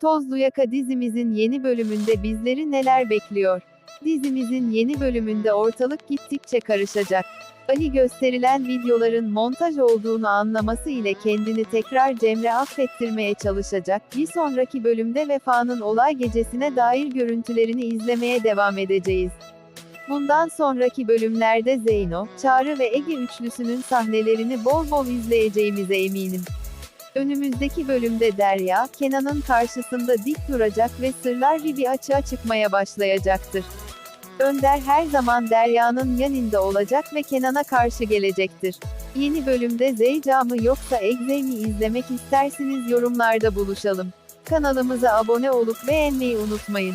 Tozlu Yaka dizimizin yeni bölümünde bizleri neler bekliyor? Dizimizin yeni bölümünde ortalık gittikçe karışacak. Ali gösterilen videoların montaj olduğunu anlaması ile kendini tekrar Cemre affettirmeye çalışacak. Bir sonraki bölümde Vefa'nın olay gecesine dair görüntülerini izlemeye devam edeceğiz. Bundan sonraki bölümlerde Zeyno, Çağrı ve Ege üçlüsünün sahnelerini bol bol izleyeceğimize eminim. Önümüzdeki bölümde Derya, Kenan'ın karşısında dik duracak ve sırlar gibi açığa çıkmaya başlayacaktır. Önder her zaman Derya'nın yanında olacak ve Kenan'a karşı gelecektir. Yeni bölümde Zeyca mı yoksa Egze mi izlemek istersiniz yorumlarda buluşalım. Kanalımıza abone olup beğenmeyi unutmayın.